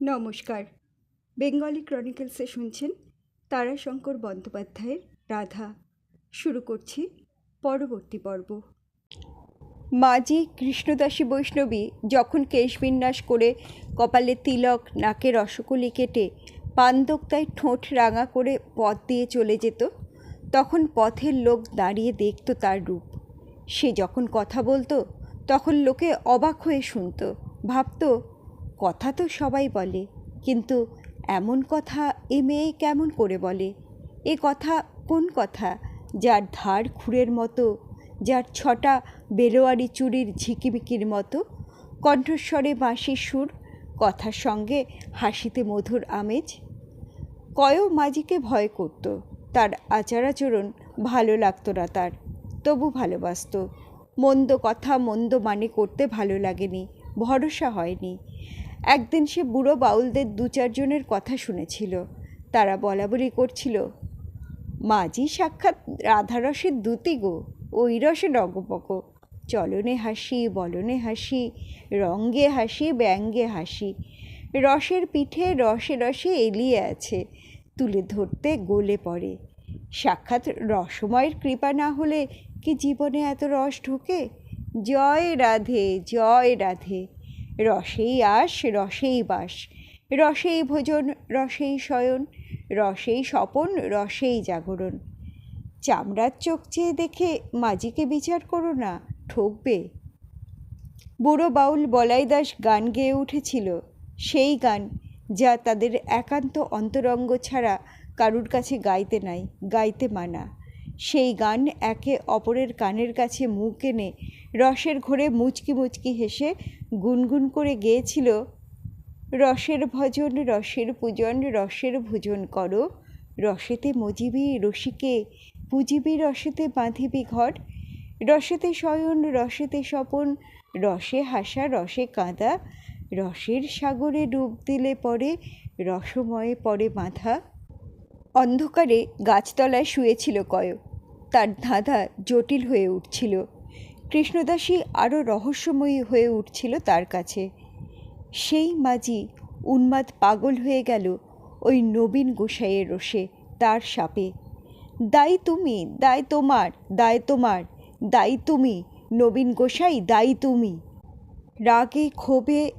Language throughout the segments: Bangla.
নমস্কার। বেঙ্গলি ক্রনিকলসে শুনছেন তারাশঙ্কর বন্দ্যোপাধ্যায়ের রাধা। শুরু করছি পরবর্তী পর্ব। মাঝি কৃষ্ণদাসী বৈষ্ণবী যখন কেশবিন্যাস করে কপালে তিলক নাকে রসকলি কেটে পান্দোক্তায় ঠোঁট রাঙা করে পথ দিয়ে চলে যেত, তখন পথের লোক দাঁড়িয়ে দেখতো তার রূপ। সে যখন কথা বলতো, তখন লোকে অবাক হয়ে শুনতো, ভাবতো কথা তো সবাই বলে, কিন্তু এমন কথা এ মেয়ে কেমন করে বলে? এ কথা কোন কথা? যার ধার খুঁড়ের মতো, যার ছটা বেরোয়ারি চুরির ঝিকিমিকির মতো? কণ্ঠস্বরে বাঁশির সুর, কথার সঙ্গে হাসিতে মধুর আমেজ? কয়ও মাঝিকে ভয় করত, তার আচার আচরণ ভালো লাগতো না তার, তবু ভালোবাসত। মন্দ কথা মন্দ মানে করতে ভালো লাগেনি, ভরসা হয়নি। একদিন সে বুড়ো বাউলদের দু চারজনের কথা শুনেছিল। তারা বলা বলি করছিল মাঝি সাক্ষাৎ রাধারসের দুতি গো, ওই রসে ডগপক চলনে হাসি, বলনে হাসি, রঙ্গে হাসি, ব্যঙ্গে হাসি। রসের পিঠে রসে রসে এলিয়ে আছে, তুলে ধরতে গলে পড়ে। সাক্ষাৎ রসময়ের কৃপা না হলে কি জীবনে এত রস ঢোকে? জয় রাধে জয় রাধে। রসেই আস, রসেই বাস। রসেই ভোজন, রসেই শয়ন, রসেই স্বপন, রসেই জাগরণ। চামড়ার চোখ চেয়ে দেখে মাঝিকে বিচার করো না, ঠকবে। বুড়ো বাউল বলাই দাস গান গেয়ে উঠেছিল। সেই গান যা তাদের একান্ত অন্তরঙ্গ ছাড়া কারুর কাছে গাইতে নাই, গাইতে মানা। সেই গান একে অপরের কানের কাছে মুখ এনে রসের ঘোরে মুচকি মুচকি হেসে গুনগুন করে গেয়েছিল, রসের ভজন, রসের পূজন, রসের ভোজন করো, রসেতে মজিবি রসিকে, পুজিবি রসেতে বাঁধিবি ঘর রসেতে শয়ন, রসেতে স্বপন, রসে হাসা, রসে কাঁদা, রসের সাগরে ডুব দিলে পরে, রসময়ে পরে বাঁধা। অন্ধকারে গাছতলায় শুয়েছিল কয় তার ধাঁধা জটিল হয়ে উঠছিল। কৃষ্ণদাসী আরও রহস্যময়ী হয়ে উঠছিল তার কাছে। সেই মাঝি উন্মাদ পাগল হয়ে গেল ওই নবীন গোসাইয়ের রোষে তার সাপে। দায়ী তুমি দায় তোমার দায় তোমার দায়ী তুমি, নবীন গোসাই দায়ী তুমি। রাগে, ক্ষোভে,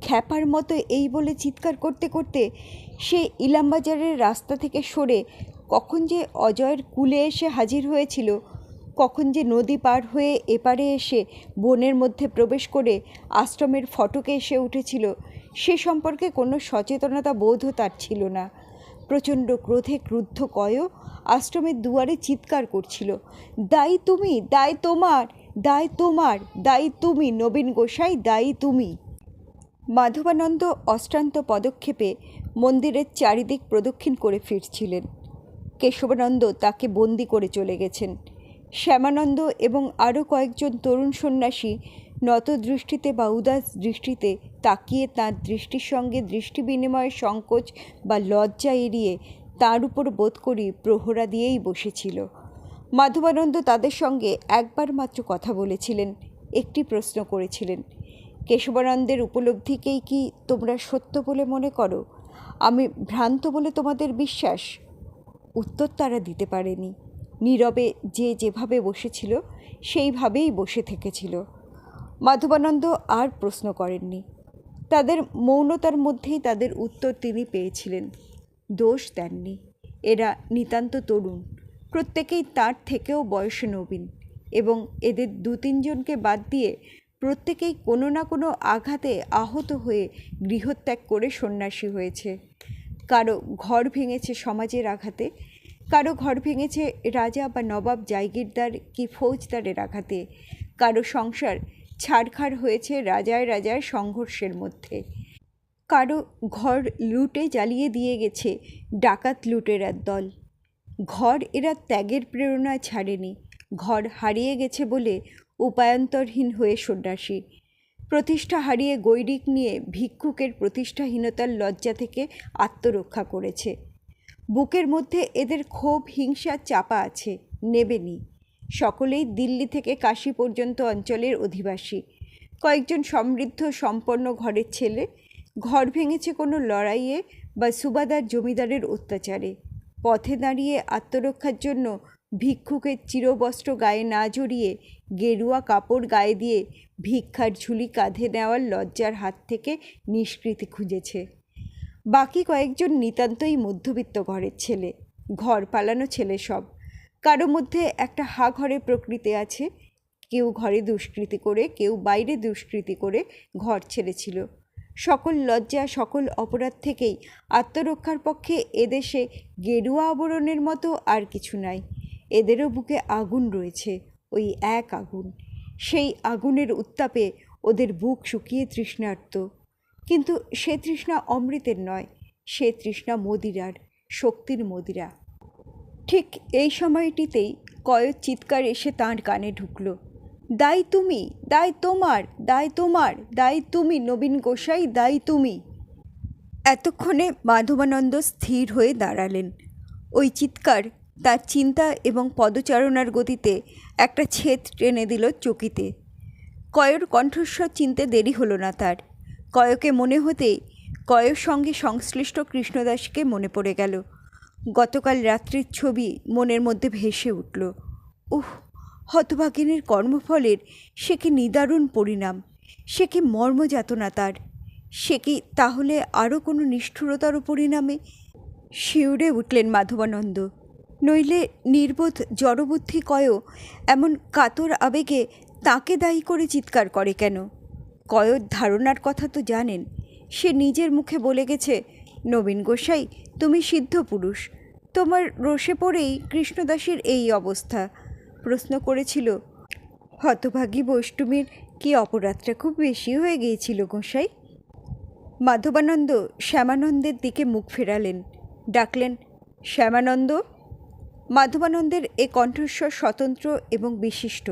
খ্যাপার মতো এই বলে চিৎকার করতে করতে সে ইলামবাজারের রাস্তা থেকে সরে কখন যে অজয়ের কুলে এসে হাজির হয়েছিল কখন যে নদী পার হয়ে এপারে এসে বনের মধ্যে প্রবেশ করে আশ্রমের ফটকে এসে উঠেছিল, সে সম্পর্কে কোনো সচেতনতা বোধও তার ছিল না। প্রচণ্ড ক্রোধে ক্রুদ্ধ কয় আশ্রমের দুয়ারে চিৎকার করছিল, দায়ী তুমি, দায় তোমার দায় তোমার, দায়ী তুমি, নবীন গোসাই, দায়ী তুমি। মাধবানন্দ অষ্টান্ত পদক্ষেপে মন্দিরের চারিদিক প্রদক্ষিণ করে ফিরছিলেন। কেশবানন্দ তাকে বন্দি করে চলে গেছেন। শ্যামানন্দ এবং আরও কয়েকজন তরুণ সন্ন্যাসী নত দৃষ্টিতে বা উদাস দৃষ্টিতে তাকিয়ে তাঁর দৃষ্টির সঙ্গে দৃষ্টি বিনিময়ের সংকোচ বা লজ্জা এড়িয়ে তার উপর বোধ করি প্রহরা দিয়েই বসেছিল। মাধবানন্দ তাদের সঙ্গে একবার মাত্র কথা বলেছিলেন, একটি প্রশ্ন করেছিলেন। কেশবানন্দের উপলব্ধিকেই কি তোমরা সত্য বলে মনে করো? আমি ভ্রান্ত বলে তোমাদের বিশ্বাস? উত্তর তারা দিতে পারেনি। নীরবে যে যেভাবে বসেছিল, সেইভাবেই বসে থেকেছিল। মাধবানন্দ আর প্রশ্ন করেননি। তাদের মৌনতার মধ্যেই তাদের উত্তর তিনি পেয়েছিলেন। দোষ দেননি। এরা নিতান্ত তরুণ। প্রত্যেকেই তার থেকেও বয়সে নবীন এবং এদের দু তিনজনকে বাদ দিয়ে প্রত্যেকেই কোনো না কোনো আঘাতে আহত হয়ে গৃহত্যাগ করে সন্ন্যাসী হয়েছে। কারও ঘর ভেঙেছে সমাজের আঘাতে কারও ঘর ভেঙেছে রাজা বা নবাব জায়গিরদার কি ফৌজদারের আঘাতে? কারও সংসার ছাড়খাড় হয়েছে রাজায় রাজায় সংঘর্ষের মধ্যে। কারও ঘর লুটে জ্বালিয়ে দিয়ে গেছে ডাকাত লুটেরার দল। ঘর এরা ত্যাগের প্রেরণায় ছাড়েনি। ঘর হারিয়ে গেছে বলে উপায়ন্তরহীন হয়ে সন্ন্যাসী। প্রতিষ্ঠা হারিয়ে গৈরিক নিয়ে ভিক্ষুকের প্রতিষ্ঠাহীনতার লজ্জা থেকে আত্মরক্ষা করেছে। বুকের মধ্যে এদের ক্ষোভ, হিংসা, চাপা আছে, নেবেনি। সকলেই দিল্লি থেকে কাশি পর্যন্ত অঞ্চলের অধিবাসী। কয়েকজন সমৃদ্ধ, সম্পন্ন ঘরের ছেলে, ঘর ভেঙেছে কোনো লড়াইয়ে বা সুবাদার জমিদারের অত্যাচারে। পথে দাঁড়িয়ে আত্মরক্ষার জন্য ভিক্ষুকের চিরবস্ত্র গায়ে না জড়িয়ে গেরুয়া কাপড় গায়ে দিয়ে ভিক্ষার ঝুলি কাঁধে নেওয়ার লজ্জার হাত থেকে নিষ্কৃতি খুঁজেছে। বাকি কয়েকজন নিতান্তই মধ্যবিত্ত ঘরের ছেলে। ঘর পালানো ছেলে সব। কারও মধ্যে একটা হা ঘরে প্রকৃতি আছে। কেউ ঘরে দুষ্কৃতি করে, কেউ বাইরে দুষ্কৃতি করে ঘর ছেড়েছিল। সকল লজ্জা, সকল অপরাধ থেকেই আত্মরক্ষার পক্ষে এদেশে গেরুয়া আবরণের মতো আর কিছু নাই। এদেরও বুকে আগুন রয়েছে, ওই এক আগুন। সেই আগুনের উত্তাপে ওদের বুক শুকিয়ে তৃষ্ণার্ত। কিন্তু সে তৃষ্ণা অমৃতের নয়, সে তৃষ্ণা মদিরার, শক্তির মদিরা। ঠিক এই সময়টিতেই কয়েক চিৎকার এসে তাঁর কানে ঢুকল। দায় তুমি দায় তোমার দায় তোমার দায় তুমি নবীন গোসাই দায় তুমি। এতক্ষণে মাধবানন্দ স্থির হয়ে দাঁড়ালেন। ওই চিৎকার তার চিন্তা এবং পদচারণার গতিতে একটা ছেদ টেনে দিল চকিতে। কয়ের কণ্ঠস্বর চিনতে দেরি হলো না তার। কয়কে মনে হতেই কয়ের সঙ্গে সংশ্লিষ্ট কৃষ্ণদাসকে মনে পড়ে গেল। গতকাল রাত্রির ছবি মনের মধ্যে ভেসে উঠল। উহ, হতভাগিনীর কর্মফলের সে কি নিদারুণ পরিণাম, সে কি মর্মযাতনা তার, সে কি তাহলে আরও কোনো নিষ্ঠুরতার পরিণামে? শিউরে উঠলেন মাধবানন্দ। নইলে নির্বোধ জড়বুদ্ধি কয়ও এমন কাতর আবেগে তাকে দায়ী করে চিৎকার করে কেন? কয়র ধারণার কথা তো জানেন। সে নিজের মুখে বলে গেছে, নবীন গোসাই, তুমি সিদ্ধ পুরুষ। তোমার রোষে পড়েই কৃষ্ণদাসের এই অবস্থা। প্রশ্ন করেছিল, হতভাগী বৈষ্টমীর কি অপরাধটা খুব বেশি হয়ে গিয়েছিল গোসাই? মাধবানন্দ শ্যামানন্দের দিকে মুখ ফেরালেন, ডাকলেন, শ্যামানন্দ? মাধবানন্দের এ কণ্ঠস্বর স্বতন্ত্র এবং বিশিষ্ট।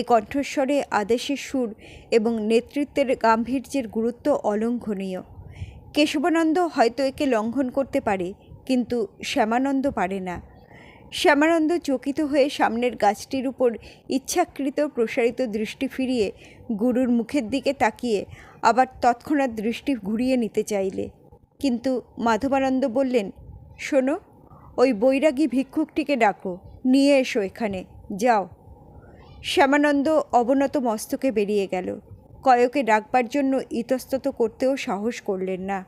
এ কণ্ঠস্বরে আদেশের সুর এবং নেতৃত্বের গাম্ভীর্যের গুরুত্ব অলঙ্ঘনীয়। কেশবানন্দ হয়তো একে লঙ্ঘন করতে পারে, কিন্তু শ্যামানন্দ পারে না। শ্যামানন্দ চকিত হয়ে সামনের গাছটির উপর ইচ্ছাকৃত প্রসারিত দৃষ্টি ফিরিয়ে গুরুর মুখের দিকে তাকিয়ে আবার তৎক্ষণাৎ দৃষ্টি ঘুরিয়ে নিতে চাইলে। কিন্তু মাধবানন্দ বললেন, শোনো, ওই বৈরাগী ভিক্ষুকটিকে ডাকো, নিয়ে এসো এখানে, যাও। শ্যামানন্দ অবনত মস্তকে বেরিয়ে গেল। কয়কে ডাকবার জন্য ইতস্তত করতেও সাহস করলেন না।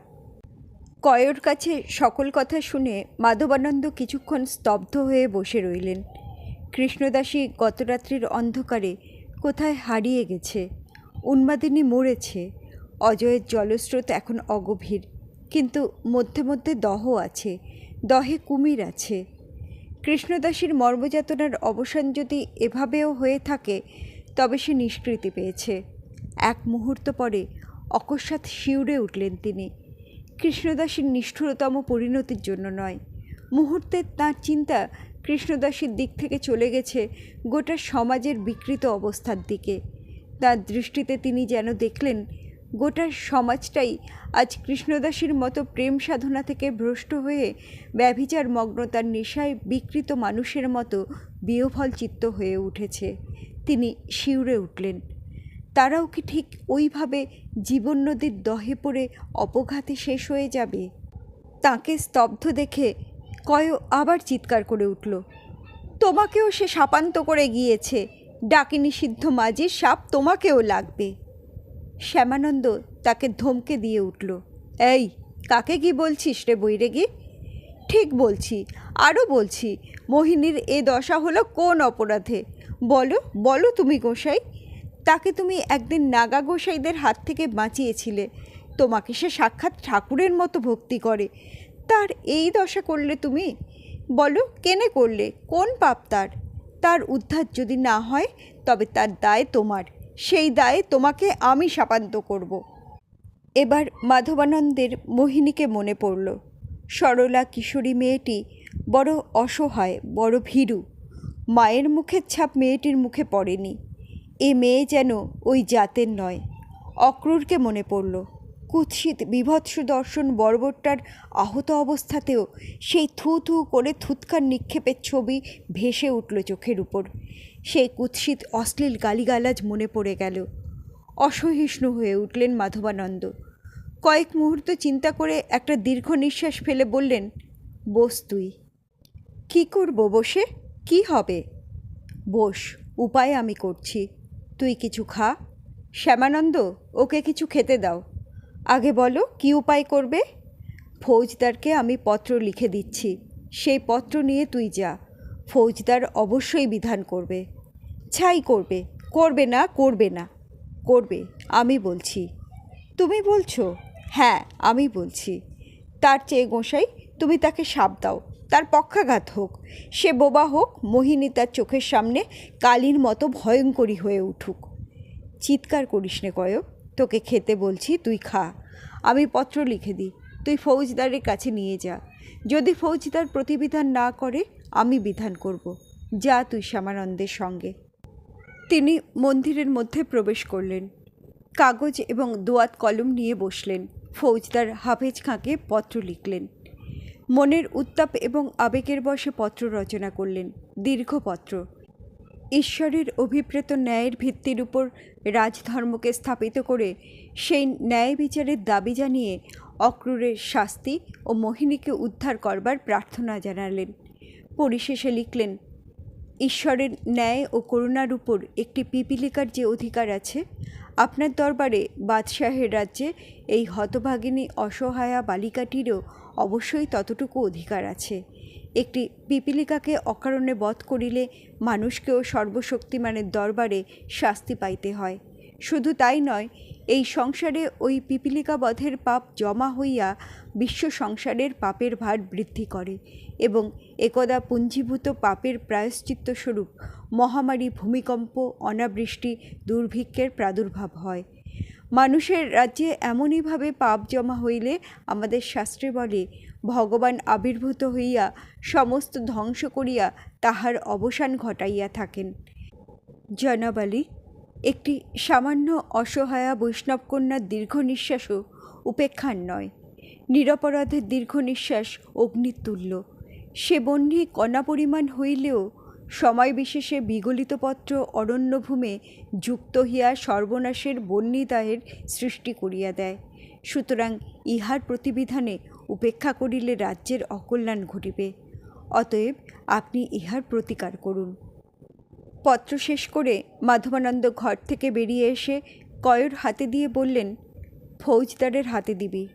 কয়র কাছে সকল কথা শুনে মাধবানন্দ কিছুক্ষণ স্তব্ধ হয়ে বসে রইলেন। কৃষ্ণদাসী গতরাত্রির অন্ধকারে কোথায় হারিয়ে গেছে? উন্মাদিনী মরেছে। অজয়ের জলস্রোত এখন অগভীর। কিন্তু মধ্যে মধ্যে দহ আছে, দহে কুমির আছে। কৃষ্ণদাসীর মর্মযাতনার অবসান যদি এভাবেও হয়ে থাকে, তবে সে নিষ্কৃতি পেয়েছে। এক মুহূর্ত পরে অকস্মাৎ শিউরে উঠলেন তিনি। কৃষ্ণদাসীর নিষ্ঠুরতম পরিণতির জন্য নয়। মুহূর্তে তার চিন্তা কৃষ্ণদাসীর দিক থেকে চলে গেছে গোটা সমাজের বিকৃত অবস্থার দিকে। তার দৃষ্টিতে তিনি যেন দেখলেন গোটা সমাজটাই আজ কৃষ্ণদাসীর মতো প্রেম সাধনা থেকে ভ্রষ্ট হয়ে ব্যভিচার মগ্নতার নেশায় বিকৃত মানুষের মতো বিহফল চিত্ত হয়ে উঠেছে। তিনি শিউরে উঠলেন। তারাও কি ঠিক ওইভাবে জীবন নদীর দহে পড়ে অপঘাতে শেষ হয়ে যাবে? তাকে স্তব্ধ দেখে কয় আবার চিৎকার করে উঠল, তোমাকেও সে সাপান্ত করে গিয়েছে। ডাকিনী সিদ্ধ মাঝির সাপ তোমাকেও লাগবে। শ্যামানন্দ তাকে ধমকে দিয়ে উঠল, এই, কাকে কি বলছিস রে বৈরেগি? ঠিক বলছি আরও বলছি, মোহিনীর এ দশা হলো কোন অপরাধে? বলো বলো তুমি গোসাই, তাকে তুমি একদিন নাগা গোসাইদের হাত থেকে বাঁচিয়েছিলে, তোমাকে সে সাক্ষাৎ ঠাকুরের মতো ভক্তি করে, তার এই দশা করলে তুমি? বলো, কেনে করলে, কোন পাপ তার? তার উদ্ধার যদি না হয়, তবে তার দায় তোমার। সেই দায়ে তোমাকে আমি শাপান্ত করব। এবার মাধবানন্দের মোহিনীকে মনে পড়ল, সরলা কিশোরী মেয়েটি বড় অসহায়, বড় ভীরু। মায়ের মুখের ছাপ মেয়েটির মুখে পড়েনি। এ মেয়ে যেন ওই জাতের নয়। অক্রূরকে মনে পড়ল, কুৎসিত বিভৎস দর্শন বর্বরটার আহত অবস্থাতেও সেই থু থু করে থুৎকার নিক্ষেপের ছবি ভেসে উঠল চোখের উপর। সেই কুৎসিত, অশ্লীল গালিগালাজ মনে পড়ে গেল। অসহিষ্ণু হয়ে উঠলেন মাধবানন্দ। কয়েক মুহূর্ত চিন্তা করে একটা দীর্ঘ নিঃশ্বাস ফেলে বললেন, বস তুই। কী করব বসে? কি হবে? বস, উপায় আমি করছি। তুই কিছু খা। শ্যামানন্দ, ওকে কিছু খেতে দাও। আগে বলো, কি উপায় করবে? ফৌজদারকে আমি পত্র লিখে দিচ্ছি। সেই পত্র নিয়ে তুই যা। ফৌজদার অবশ্যই বিধান করবে। ছাই করবে করবে না করবে না। করবে, আমি বলছি। তুমি বলছো? হ্যাঁ আমি বলছি। তার চেয়ে গোসাই, তুমি তাকে সাপ দাও। তার পক্ষাঘাত হোক, সে বোবা হোক, মোহিনী তার চোখের সামনে কালির মতো ভয়ঙ্করী হয়ে উঠুক। চিৎকার করিস নে কয়ক তোকে খেতে বলছি, তুই খা। আমি পত্র লিখে দিই, তুই ফৌজদারের কাছে নিয়ে যা। যদি ফৌজদার প্রতিবিধান না করে আমি বিধান করব। যা তুই শ্যামানন্দের সঙ্গে। তিনি মন্দিরের মধ্যে প্রবেশ করলেন। কাগজ এবং দোয়াত কলম নিয়ে বসলেন। ফৌজদার হাফেজ খাঁকে পত্র লিখলেন। মনের উত্তাপ এবং আবেগের বশে পত্র রচনা করলেন। দীর্ঘ পত্র। ঈশ্বরের অভিপ্রেত ন্যায়ের ভিত্তির উপর রাজধর্মকে স্থাপিত করে সেই ন্যায় বিচারের দাবি জানিয়ে অক্রূরের শাস্তি ও মোহিনীকে উদ্ধার করবার প্রার্থনা জানালেন। পরিশেষে লিখলেন, ঈশ্বরের ন্যায় ও করুণার উপর একটি পিপিলিকার যে অধিকার আছে, আপনার দরবারে বাদশাহের রাজ্যে এই হতভাগিনী অসহায়া বালিকাটিরও অবশ্যই ততটুকু অধিকার আছে। একটি পিপিলিকাকে অকারণে বধ করিলে মানুষকেও সর্বশক্তিমানের দরবারে শাস্তি পাইতে হয়। শুধু তাই নয় এই সংসারে ওই পিপিলিকা বধের পাপ জমা হইয়া বিশ্ব সংসারের পাপের ভার বৃদ্ধি করে এবং একদা পুঞ্জীভূত পাপের প্রায়শ্চিত্ত স্বরূপ মহামারী ভূমিকম্প, অনাবৃষ্টি, দুর্ভিক্ষের প্রাদুর্ভাব হয়। মানুষের রাজ্যে এমনইভাবে পাপ জমা হইলে আমাদের শাস্ত্রে বলে, ভগবান আবির্ভূত হইয়া সমস্ত ধ্বংস করিয়া তাহার অবসান ঘটাইয়া থাকেন। জনাব আলী একটি সামান্য অসহায়া বৈষ্ণবকন্যার দীর্ঘ নিঃশ্বাসও উপেক্ষার নয়। নিরপরাধের দীর্ঘ নিঃশ্বাস অগ্নিতুল্য। সে বহ্নি কণা পরিমাণ হইলেও সময় বিশেষে বিগলিত পত্র অরণ্যভূমে যুক্ত হইয়া সর্বনাশের বন্যিদায়ের সৃষ্টি করিয়া দেয়। সুতরাং ইহার প্রতিবিধানে উপেক্ষা করিলে রাজ্যের অকল্যাণ ঘটিবে। অতএব আপনি ইহার প্রতিকার করুন। পত্র শেষ করে মাধবানন্দ ঘর থেকে বেরিয়ে এসে কয়র হাতে দিয়ে বললেন, ফৌজদারের হাতে দিবি।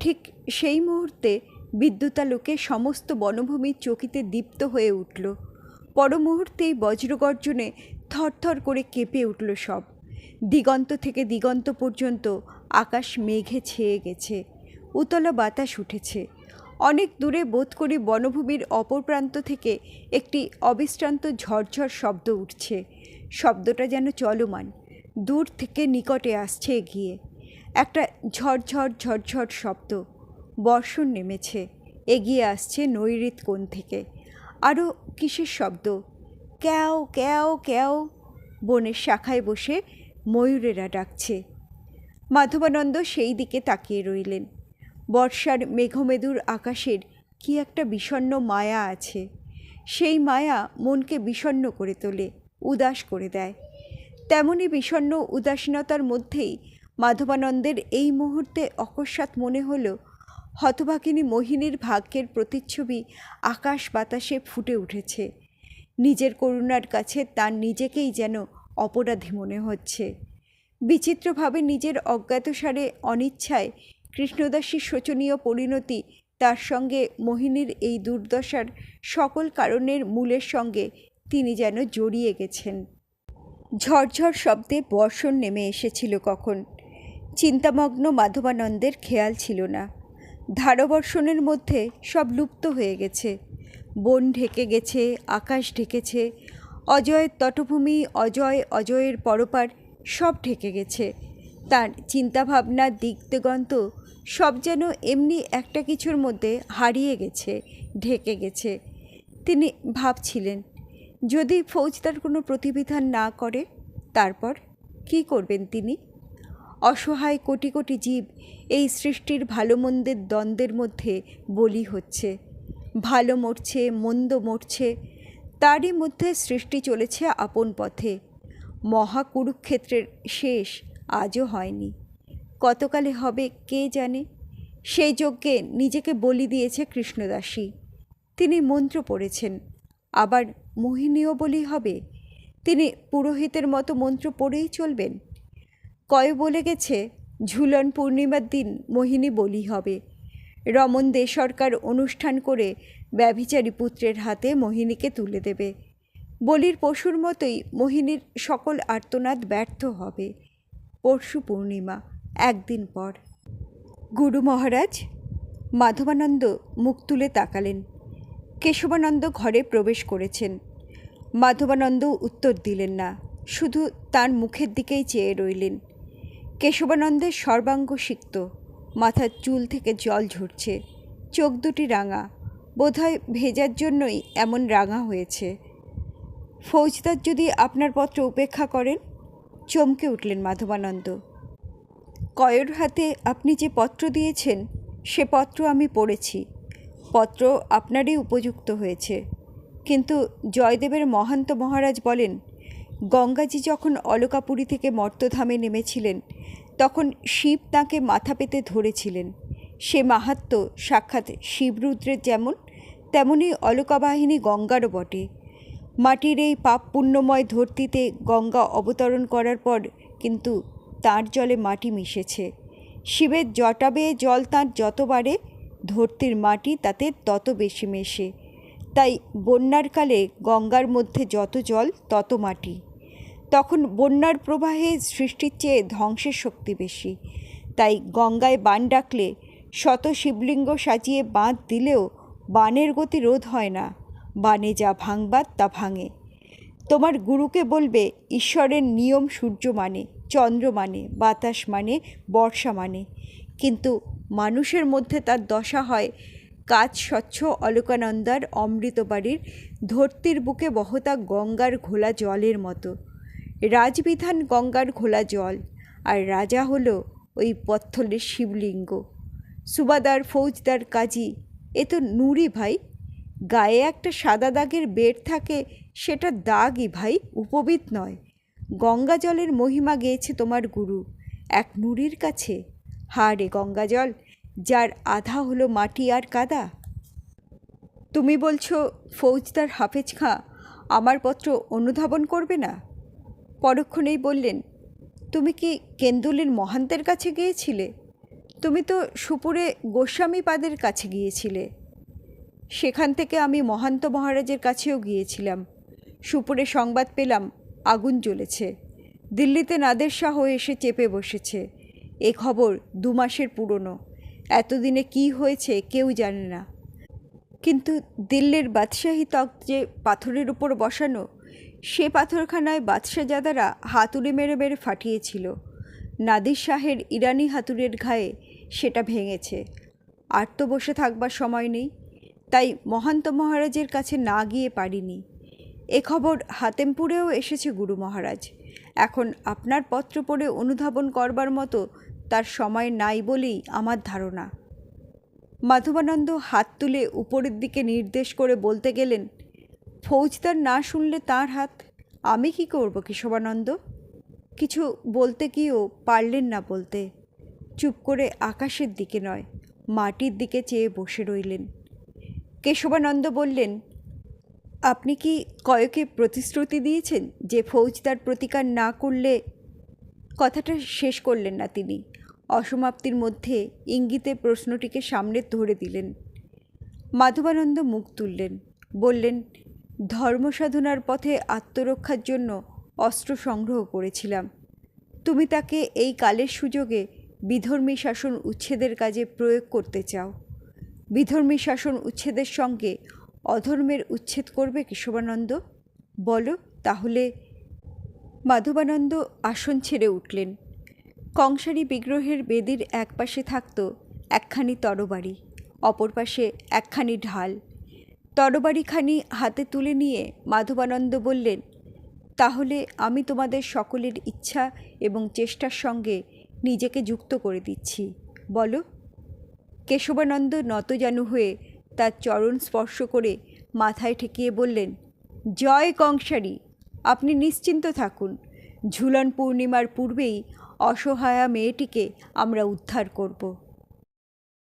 ঠিক সেই মুহূর্তে বিদ্যুতালোকে সমস্ত বনভূমি চকিতে দীপ্ত হয়ে উঠল। পর মুহূর্তেই বজ্রগর্জনে থরথর করে কেঁপে উঠল সব। দিগন্ত থেকে দিগন্ত পর্যন্ত আকাশ মেঘে ছেয়ে গেছে, উতলা বাতাস উঠেছে। অনেক দূরে বোধ করি বনভূমির অপর প্রান্ত থেকে একটি অবিশ্রান্ত ঝরঝর শব্দ উঠছে। শব্দটা যেন চলমান, দূর থেকে নিকটে আসছে এগিয়ে। একটা ঝরঝর ঝরঝর শব্দ, বর্ষণ নেমেছে, এগিয়ে আসছে নৈরিত কোণ থেকে। আরও কিসের শব্দ? ক্যাও ক্যাও ক্যাও, বনের শাখায় বসে ময়ূরেরা ডাকছে। মাধবানন্দ সেই দিকে তাকিয়ে রইলেন। বর্ষার মেঘমেদুর আকাশের কি একটা বিষণ্ণ মায়া আছে। সেই মায়া মনকে বিষণ্ণ করে তোলে, উদাস করে দেয়। তেমনি বিষণ্ণ উদাসীনতার মধ্যেই মাধবানন্দের এই মুহূর্তে অকস্মাৎ মনে হলো, হতভাগিনী মোহিনীর ভাগ্যের প্রতিচ্ছবি আকাশ বাতাসে ফুটে উঠেছে। নিজের করুণার কাছে তার নিজেকেই যেন অপরাধী মনে হচ্ছে। বিচিত্রভাবে নিজের অজ্ঞাতসারে, অনিচ্ছায় কৃষ্ণদাসীর শোচনীয় পরিণতি, তার সঙ্গে মোহিনীর এই দুর্দশার সকল কারণের মূলের সঙ্গে তিনি যেন জড়িয়ে গেছেন। ঝরঝর শব্দে বর্ষণ নেমে এসেছিল কখন। চিন্তামগ্ন মাধবানন্দের খেয়াল ছিল না। ধারবর্ষণের মধ্যে সব লুপ্ত হয়ে গেছে। বন ঢেকে গেছে, আকাশ ঢেকেছে অজয়ের তটভূমি, অজয় অজয়ের পরপার সব ঢেকে গেছে। তার চিন্তাভাবনা দিক দিগন্ত সব যেন এমনি একটা কিছুর মধ্যে হারিয়ে গেছে, ঢেকে গেছে। তিনি ভাবছিলেন, যদি ফৌজদার কোনো প্রতিবিধান না করে, তারপর কি করবেন তিনি? অসহায় কোটি কোটি জীব এই সৃষ্টির ভালো মন্দের দ্বন্দ্বের মধ্যে বলি হচ্ছে। ভালো মরছে, মন্দ মরছে, তারই মধ্যে সৃষ্টি চলেছে আপন পথে। মহাকুরুক্ষেত্রের শেষ আজও হয়নি। কতকালে হবে কে জানে? সেই যজ্ঞে নিজেকে বলি দিয়েছে কৃষ্ণদাসী। তিনি মন্ত্র পড়েছেন। আবার মোহিনীও বলি হবে। তিনি পুরোহিতের মতো মন্ত্র পড়েই চলবেন। কয় বলে গেছে, ঝুলন পূর্ণিমার দিন মোহিনী বলি হবে। রমন দে সরকার অনুষ্ঠান করে ব্যভিচারী পুত্রের হাতে মোহিনীকে তুলে দেবে। বলির পশুর মতোই মোহিনীর সকল আর্তনাদ ব্যর্থ হবে। পরশু পূর্ণিমা। একদিন পর। গুরু মহারাজ মাধবানন্দ মুখ তুলে তাকালেন। কেশবানন্দ ঘরে প্রবেশ করেছেন। মাধবানন্দ উত্তর দিলেন না, শুধু তার মুখের দিকেই চেয়ে রইলেন। কেশবানন্দের সর্বাঙ্গ সিক্ত, মাথার চুল থেকে জল ঝরছে, চোখ দুটি রাঙা, বোধহয় ভেজার জন্যই এমন রাঙা হয়েছে। ফৌজদার যদি আপনার পত্র উপেক্ষা করেন, চমকে উঠলেন মাধবানন্দ। কয়ের হাতে আপনি যে পত্র দিয়েছেন, সে পত্র আমি পড়েছি। পত্র আপনারই উপযুক্ত হয়েছে। কিন্তু জয়দেবের মহান্ত মহারাজ বলেন, গঙ্গাজি যখন অলকাপুরী থেকে মর্তধামে নেমেছিলেন, তখন শিব তাঁকে মাথা পেতে ধরেছিলেন। সে মাহাত্ম সাক্ষাৎ শিবরুদ্রের যেমন, তেমনি অলকাবাহিনী গঙ্গারও বটে। মাটির এই পাপ পুণ্যময় ধরতিতে গঙ্গা অবতরণ করার পর কিন্তু তার জলে মাটি মিশেছে। শিবের জটা বেয়ে জল তাঁর যত বাড়ে, ধরতির মাটি তাতে তত বেশি মেশে। তাই বন্যার কালে গঙ্গার মধ্যে যত জল, তত মাটি। তখন বন্যার প্রবাহে সৃষ্টির চেয়ে ধ্বংসের শক্তি বেশি। তাই গঙ্গায় বান ডাকলে, শত শিবলিঙ্গ সাজিয়ে বাঁধ দিলেও বানের গতি রোধ হয় না। বানে যা ভাঙবার তা ভাঙে। তোমার গুরুকে বলবে, ঈশ্বরের নিয়ম সূর্য মানে চন্দ্র মানে বাতাস মানে বর্ষা মানে। কিন্তু মানুষের মধ্যে তার দশা হয় কাজ স্বচ্ছ অলোকানন্দার অমৃতবাড়ির ধরতির বুকে বহতা গঙ্গার ঘোলা জলের মতো। রাজবিধান গঙ্গার ঘোলা জল, আর রাজা হলো ওই পত্থলের শিবলিঙ্গ। সুবাদার ফৌজদার কাজী, এ তো নুরি ভাই, গায়ে একটা সাদা দাগের বেড থাকে সেটা দাগই ভাই, উপবিদ নয়। গঙ্গা জলের মহিমা গেয়েছে তোমার গুরু। এক নুরির কাছে। হা রে গঙ্গা জল, যার আধা হলো মাটি আর কাদা। তুমি বলছো, ফৌজদার হাফেজ খাঁ আমার পত্র অনুধাবন করবে না? পরক্ষণেই বললেন, তুমি কি কেন্দুলের মহান্তের কাছে গিয়েছিলে? তুমি তো সুপুরে গোস্বামীপাদের কাছে গিয়েছিলে। সেখান থেকে আমি মহান্ত মহারাজের কাছেও গিয়েছিলাম। সুপুরে সংবাদ পেলাম, আগুন জ্বলেছে। দিল্লিতে নাদের শাহ এসে চেপে বসেছে। এ খবর দু মাসের পুরনো। এতদিনে কি হয়েছে কেউ জানে না। কিন্তু দিল্লির বাদশাহী তক যে পাথরের উপর বসানো, সে পাথরখানায় বাদশাহজাদারা হাতুড়ি মেরে মেরে ফাটিয়েছিল। নাদির শাহের ইরানি হাতুড়ের ঘায়ে সেটা ভেঙেছে। আর তো বসে থাকবার সময় নেই। তাই মহান্ত মহারাজের কাছে না গিয়ে পারিনি। এ খবর হাতেমপুরেও এসেছে গুরু মহারাজ। এখন আপনার পত্র পড়ে অনুধাবন করবার মতো তার সময় নাই বলেই আমার ধারণা। মাধবানন্দ হাত তুলে উপরের দিকে নির্দেশ করে বলতে গেলেন, ফৌজদার না শুনলে তার হাত, আমি কি করব কেশবানন্দ? কিছু বলতে গিয়েও পারলেন না বলতে। চুপ করে আকাশের দিকে নয়, মাটির দিকে চেয়ে বসে রইলেন। কেশবানন্দ বললেন আপনি কি কয়কে প্রতিশ্রুতি দিয়েছেন যে ফৌজদার প্রতিকার না করলে কথাটা শেষ করলেন না তিনি? অসমাপ্তির মধ্যে ইঙ্গিতে প্রশ্নটিকে সামনে ধরে দিলেন। মাধবানন্দ মুখ তুললেন, বললেন ধর্মসাধনার পথে আত্মরক্ষার জন্য অস্ত্র সংগ্রহ করেছিলাম। তুমি তাকে এই কালের সুযোগে বিধর্মী শাসন উচ্ছেদের কাজে প্রয়োগ করতে চাও। বিধর্মী শাসন উচ্ছেদের সঙ্গে অধর্মের উচ্ছেদ করবে কেশবানন্দ? বলো, তাহলে মাধবানন্দ আসন ছেড়ে উঠলেন। কংসারী বিগ্রহের বেদির এক পাশে থাকত একখানি তরবারি, অপর পাশে একখানি ঢাল। তরবারিখানি হাতে তুলে নিয়ে মাধবানন্দ বললেন, তাহলে আমি তোমাদের সকলের ইচ্ছা এবং চেষ্টার সঙ্গে নিজেকে যুক্ত করে দিচ্ছি। বলো। কেশবানন্দ নতজানু হয়ে তার চরণ স্পর্শ করে মাথায় ঠেকিয়ে বললেন, জয় কংসারী, আপনি নিশ্চিন্ত থাকুন। ঝুলন পূর্ণিমার পূর্বেই অসহায়া মেয়েটিকে আমরা উদ্ধার করব।